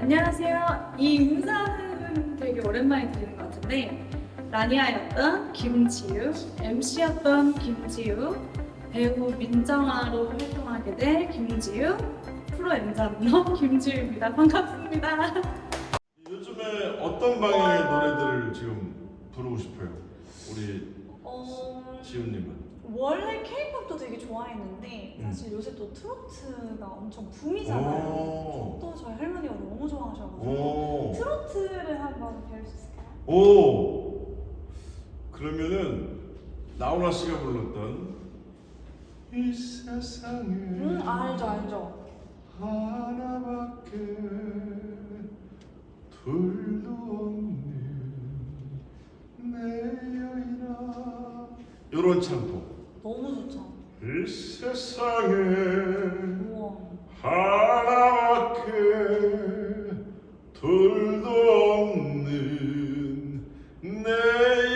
안녕하세요. 이 인사는 되게 오랜만에 들리는 것 같은데 라니아였던 김지우, MC였던 김지우, 배우 민정아로 활동하게 될 김지우, 프로 엔잡러 김지우입니다. 반갑습니다. 요즘에 어떤 방향의 노래들을 지금 부르고 싶어요? 우리 어, 지훈님은? 원래 케이팝도 되게 좋아했는데 음. 사실 요새 또 트로트가 엄청 붐이잖아요. 오. 또 저희 할머니가 너무 좋아하셔가지고 오. 트로트를 한번 배울 수 있을까요? 오. 그러면은 나훈아 씨가 불렀던 이 세상에 음 알죠 알죠. 하나밖에 둘도 없는 내 여인아 요런 창법 세상에. 하나밖에 둘도 없는 내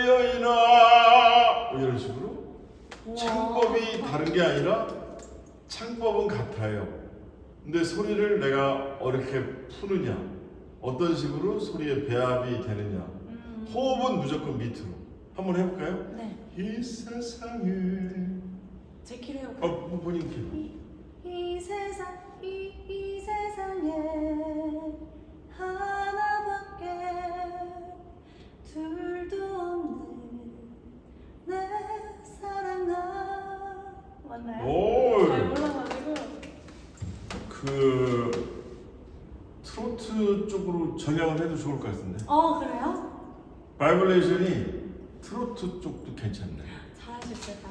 여인아 뭐 이런 식으로 우와. 창법이 다른 게 아니라 창법은 같아요. 근데 소리를 내가 어떻게 푸느냐, 어떤 식으로 소리의 배합이 되느냐, 음. 호흡은 무조건 밑으로. 한번 해볼까요? 네. 이 세상에 제 키로 어, 해볼까요? 뭐 본인 키로. 이, 이 세상 이, 이 세상에 하나밖에 둘도 없는 내 사랑아 맞나요? 오, 잘 몰라가지고 그 트로트 쪽으로 전향을 해도 좋을 것 같은데. 어 그래요? 바이브레이션이 트로트 쪽도 괜찮네.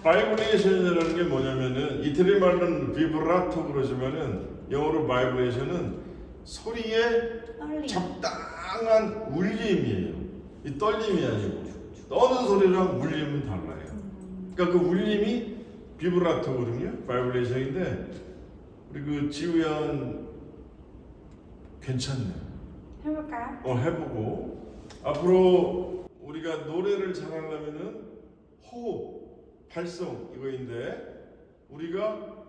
바이브레이션이라는 게 뭐냐면은 이태리 말로는 비브라토 그러지만은 영어로 바이브레이션은 소리의 떨림 적당한 울림이에요. 이 떨림이 아니고 떠는 소리랑 울림은 달라요. 음, 그러니까 그 울림이 비브라토거든요. 바이브레이션인데 우리 그 지우연 괜찮네요. 해볼까요? 어 해보고 앞으로 우리가 노래를 잘하려면은 발성 이거인데 우리가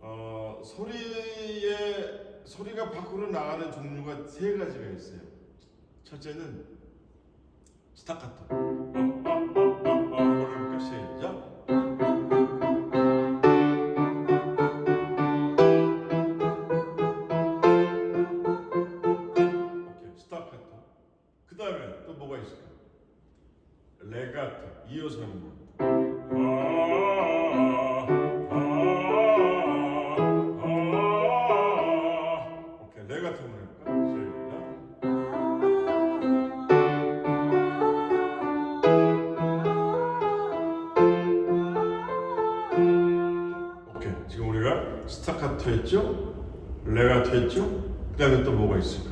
어, 소리의 소리가 밖으로 나가는 종류가 세 가지가 있어요. 첫째는 스타카토. 어, 어, 어, 스타카토. 그 다음에 또 뭐가 있을까? 레가토 이어서 하 스타카토 했죠? 레가토 했죠? 그 다음에 또 뭐가 있을까?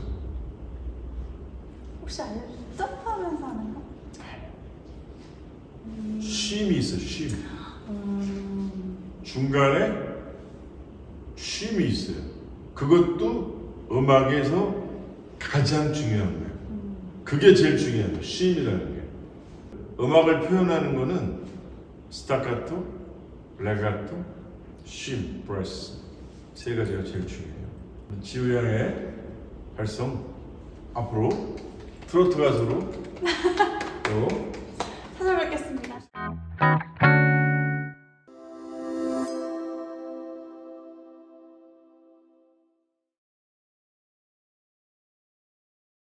혹시 알려주세요? 점프하면서 하는 거? 쉼이 있어 쉼. 음, 중간에 쉼이 있어요. 그것도 음악에서 가장 중요한 거예요. 음. 그게 제일 중요한 거예요. 쉼이라는 게. 음악을 표현하는 거는 스타카토, 레가토, 쉼, 브레스 세 가지가 제일 중요해요. 지우 양의 발성 앞으로 트로트 가수로 또 찾아뵙겠습니다.